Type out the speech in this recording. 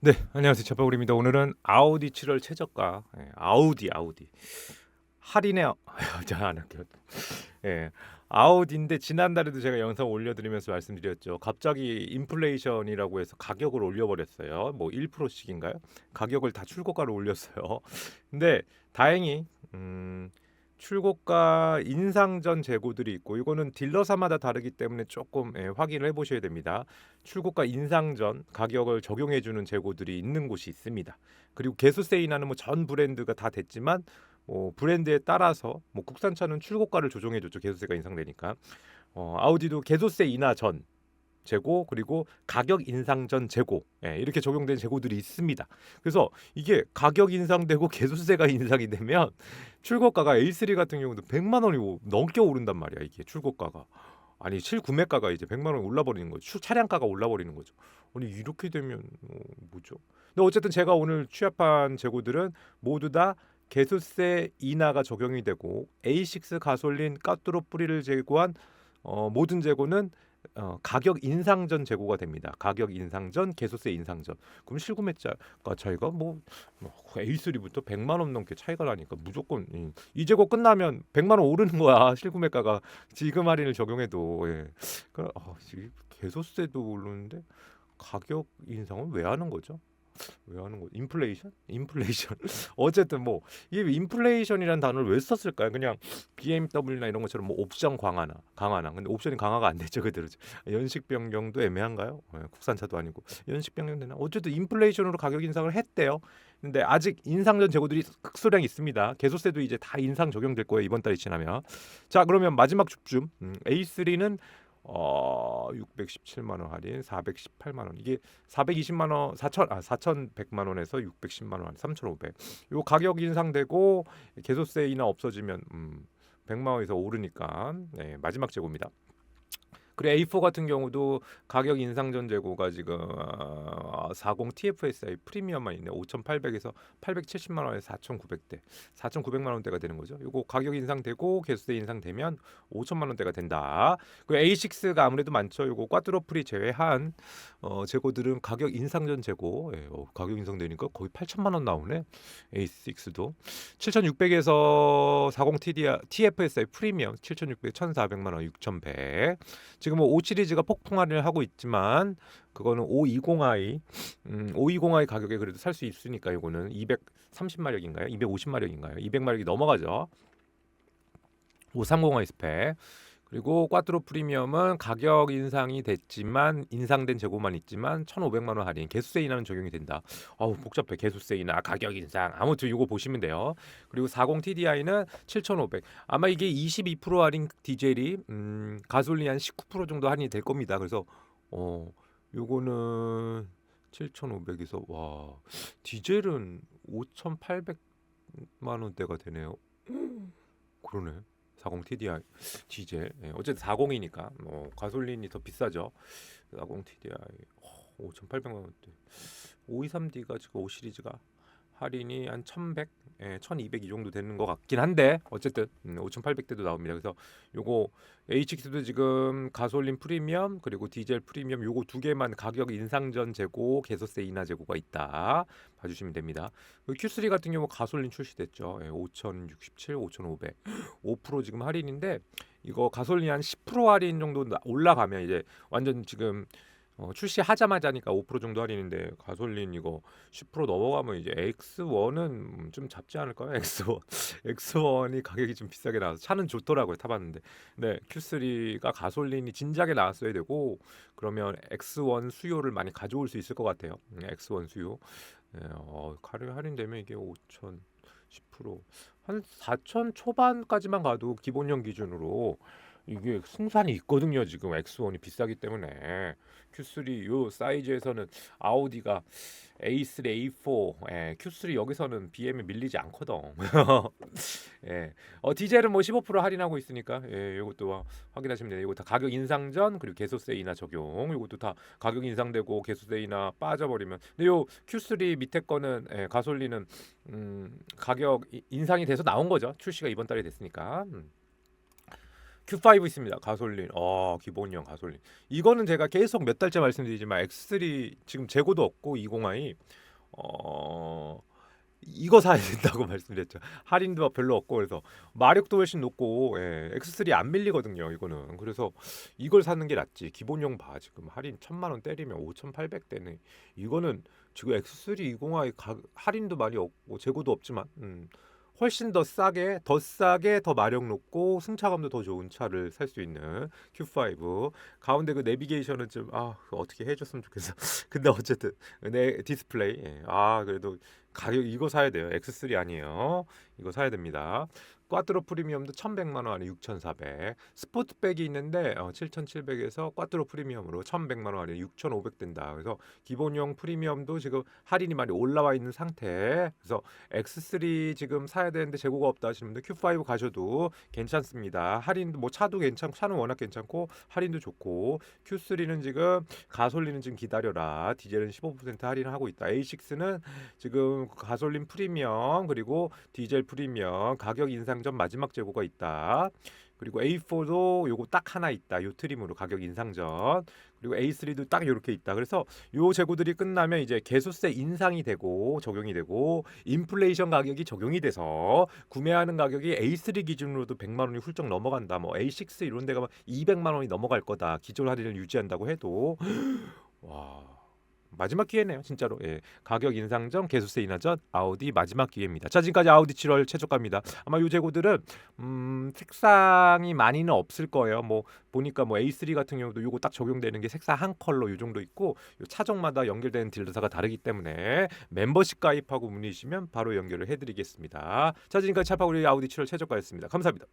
네, 안녕하세요. 제파울입니다. 오늘은 아우디 7월 최저가 예, 아우디 아우디 할인에 자안 할게요. 예, 아우디인데 지난달에도 제가 영상 올려드리면서 말씀드렸죠. 갑자기 인플레이션이라고 해서 가격을 올려버렸어요. 뭐 1%씩인가요? 가격을 다 출고가로 올렸어요. 근데 다행히 음, 출고가 인상 전 재고들이 있고 이거는 딜러사마다 다르기 때문에 조금 예, 확인을 해보셔야 됩니다. 출고가 인상 전 가격을 적용해 주는 재고들이 있는 곳이 있습니다. 그리고 개수세 인하는 뭐 전 브랜드가 다 됐지만 뭐 브랜드에 따라서 뭐 국산차는 출고가를 조정해 줬죠. 개수세가 인상되니까. 어, 아우디도 개수세 인하 전 재고 그리고 가격 인상 전 재고. 예, 이렇게 적용된 재고들이 있습니다. 그래서 이게 가격 인상되고 개수세가 인상이 되면 출고가가 A3 같은 경우도 100만 원이 오- 넘게 오른단 말이야 이게 출고가가. 아니 실구매가가 이제 100만 원 올라버리는 거죠. 출- 차량가가 올라버리는 거죠. 아니 이렇게 되면 어, 뭐죠? 근데 어쨌든 제가 오늘 취합한 재고들은 모두 다 개수세 인하가 적용이 되고 A6 가솔린 까뚜로 뿌리를 제거한 어, 모든 재고는 어, 가격 인상 전 재고가 됩니다. 가격 인상 전, 개수세 인상 전. 그럼 실구매가가 차이가 뭐, 뭐 A3부터 100만 원 넘게 차이가 나니까 무조건 이, 이 재고 끝나면 100만 원 오르는 거야. 실구매가가 지금 할인을 적용해도 예. 그 아, 이 개소세도 오르는데 가격 인상은 왜 하는 거죠? 왜 하는 거? 인플레이션? 인플레이션. 어쨌든 뭐 이게 인플레이션이라는 단어를 왜 썼을까요? 그냥 BMW나 이런 것처럼 뭐 옵션 강화나 강화나 근데 옵션이 강화가 안 됐죠 그대로 연식 변경도 애매한가요? 예, 국산차도 아니고 연식 변경 되나? 어쨌든 인플레이션으로 가격 인상을 했대요. 근데 아직 인상 전 재고들이 극소량 있습니다. 개소세도 이제 다 인상 적용될 거예요 이번 달이 지나면. 자 그러면 마지막 줍줍 음, A3는 어 617만 원 할인 418만 원 이게 420만 원 4천 아 4,100만 원에서 610만 원 3,500. 요 가격 인상되고 개소세 인하 없어지면 음 100만 원에서 오르니까 네, 마지막 재고입니다. 그리고 A4 같은 경우도 가격 인상 전 재고가 지금 어, 40 TFSI 프리미엄만 있네. 5,800에서 870만 원에서 4,900대. 4,900만 원대가 되는 거죠. 요거 가격 인상되고 개수세 인상되면 5천만 원대가 된다. 그리고 A6가 아무래도 많죠. 요거 꽈뚜로 프리 제외한 어, 재고들은 가격 인상 전 재고. 예, 어, 가격 인상되니까 거의 8천만 원 나오네. A6도 7,600에서 40 TD TFSI 프리미엄 7,600, 1,400만 원, 6,100. 지금 뭐5 시리즈가 폭풍 할인을 하고 있지만 그거는 520i 음, 520i 가격에 그래도 살 수 있으니까 이거는 230마력인가요? 250마력인가요? 200마력이 넘어가죠. 530i 스펙. 그리고 꽈트로 프리미엄은 가격 인상이 됐지만 인상된 재고만 있지만 1,500만 원 할인 개수세 인하는 적용이 된다. 아우 복잡해 개수세 인하 가격 인상 아무튼 이거 보시면 돼요. 그리고 40 TDI는 7,500. 아마 이게 22% 할인 디젤이 음, 가솔린 한 19% 정도 할인이 될 겁니다. 그래서 어 요거는 7,500에서 와 디젤은 5,800만 원대가 되네요. 그러네. 40 TDI 디젤. 예, 어쨌든 40이니까 뭐 가솔린이 더 비싸죠. 40 TDI 5,800만 원대 523D가 지금 5 시리즈가 할인이 한 1,100, 예, 1,200이 정도 되는 것 같긴 한데 어쨌든 음, 5,800대도 나옵니다. 그래서 요거 HX도 지금 가솔린 프리미엄 그리고 디젤 프리미엄 요거 두 개만 가격 인상 전 재고 개소세 인하 재고가 있다 봐주시면 됩니다. 그 Q3 같은 경우 가솔린 출시됐죠. 예, 5,067, 5,500, 5% 지금 할인인데 이거 가솔린 한 10% 할인 정도 나- 올라가면 이제 완전 지금 어, 출시하자마자니까 5% 정도 할인인데 가솔린 이거 10% 넘어가면 이제 X1은 좀 잡지 않을까요? X1 X1이 가격이 좀 비싸게 나와서 차는 좋더라고요 타봤는데. 네 Q3가 가솔린이 진작에 나왔어야 되고 그러면 X1 수요를 많이 가져올 수 있을 것 같아요. 음, X1 수요. 네, 어, 가격 할인되면 이게 5천 10%한 4천 초반까지만 가도 기본형 기준으로 이게 승산이 있거든요. 지금 X1이 비싸기 때문에 Q3 요 사이즈에서는 아우디가 A3, A4, 예, Q3 여기서는 BM에 밀리지 않거든. 예, 어, 디젤은 뭐 15% 할인하고 있으니까 예, 이것도 확인하시면 돼요. 이거 다 가격 인상 전 그리고 개소세 인하 적용. 이것도 다 가격 인상되고 개소세 인하 빠져버리면. 근데 요 Q3 밑에 거는 예, 가솔린은 음, 가격 이- 인상이 돼서 나온 거죠. 출시가 이번 달에 됐으니까. 음. Q5 있습니다. 가솔린. 어, 기본형 가솔린. 이거는 제가 계속 몇 달째 말씀드리지만 X3 지금 재고도 없고 20i 어 이거 사야 된다고 말씀드렸죠. 할인도 별로 없고 그래서 마력도 훨씬 높고 예, X3 안 밀리거든요. 이거는 그래서 이걸 사는 게 낫지. 기본용 봐 지금 할인 천만 원 때리면 5,800대네. 이거는 지금 X3 20i 가, 할인도 많이 없고 재고도 없지만 음, 훨씬 더 싸게 더 싸게 더 마력 높고 승차감도 더 좋은 차를 살 수 있는 Q5 가운데 그 내비게이션은 좀 아 어떻게 해줬으면 좋겠어. 근데 어쨌든 네 디스플레이 예. 아 그래도 가격 이거 사야 돼요. X3 아니에요. 이거 사야 됩니다. 꽈트로 프리미엄도 1,100만 원 안에 6,400. 스포츠백이 있는데 어, 7,700에서 꽈트로 프리미엄으로 1,100만 원 안에 6,500 된다. 그래서 기본용 프리미엄도 지금 할인이 많이 올라와 있는 상태. 그래서 X3 지금 사야 되는데 재고가 없다 하시는 분들 Q5 가셔도 괜찮습니다. 할인도 뭐 차도 괜찮고 차는 워낙 괜찮고 할인도 좋고 Q3는 지금 가솔린은 지금 기다려라. 디젤은 15% 할인하고 있다. A6는 지금 가솔린 프리미엄 그리고 디젤 프리미엄 가격 인상 전 마지막 재고가 있다. 그리고 A4도 요거 딱 하나 있다. 요 트림으로 가격 인상 전. 그리고 A3도 딱 요렇게 있다. 그래서 요 재고들이 끝나면 이제 개소세 인상이 되고 적용이 되고 인플레이션 가격이 적용이 돼서 구매하는 가격이 A3 기준으로도 100만 원이 훌쩍 넘어간다. 뭐 A6 이런 데가 막 200만 원이 넘어갈 거다. 기존 할인을 유지한다고 해도 와. 마지막 기회네요, 진짜로. 예. 가격 인상 전 개수세 인하 전 아우디 마지막 기회입니다. 자, 지금까지 아우디 7월 최저가입니다. 아마 요 재고들은 음, 색상이 많이는 없을 거예요. 뭐 보니까 뭐 A3 같은 경우도 요거 딱 적용되는 게 색상 한 컬러 요 정도 있고 요 차종마다 연결되는 딜러사가 다르기 때문에 멤버십 가입하고 문의주시면 바로 연결을 해 드리겠습니다. 자, 지금까지 차파우리 아우디 7월 최저가였습니다. 감사합니다.